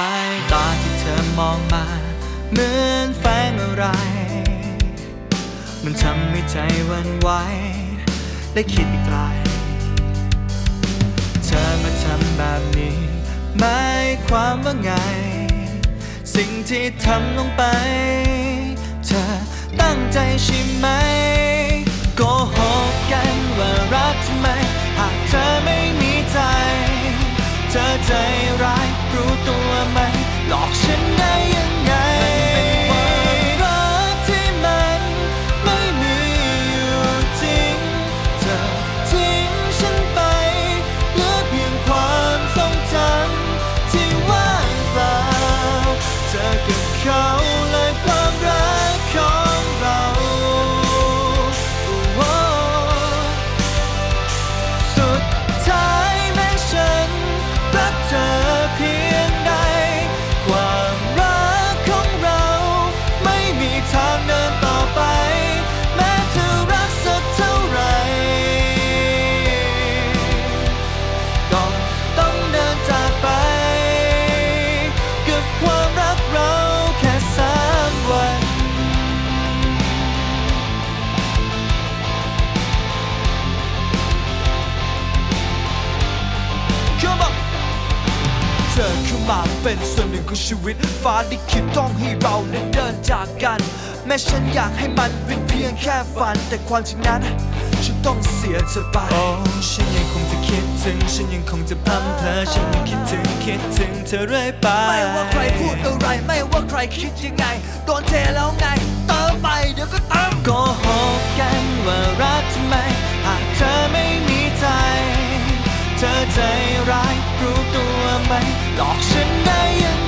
ายตาที่เธอมองมา เหมือนแฝงอะไร มันทำให้ใจวันไหวได้คิดอีกไกลเธอมาทำแบบนี้หมายความว่าไง สิ่งที่ทำลงไป เธอตั้งใจใช่ไหมโกหกกัน เธอเข้ามาเป็นส่วนหนึ่งของชีวิต ฟ้าลิขิตต้องให้เรานั้นเดินจากกัน แม้ฉันอยากให้มันเป็นเพียงแค่ฝัน แต่ความจริงนั้น ฉันต้องเสียเธอไปโอ้ฉันยังคงจะคิดถึง ฉันยังคงจะพร่ำเพอฉันยังคิดถึงคิดถึงเธอเรื่อยไป ไม่ว่าใครพูดอะไร ไม่ว่าใครคิดยังไง โดนเทแล้วไง เติมไปเดี๋ยวก็เติมโกหกกันว่ารักทำไม หากเธอไม่มีใจ เธอใจร้ายรู้ตัวไหมหลอกฉันได้ยัง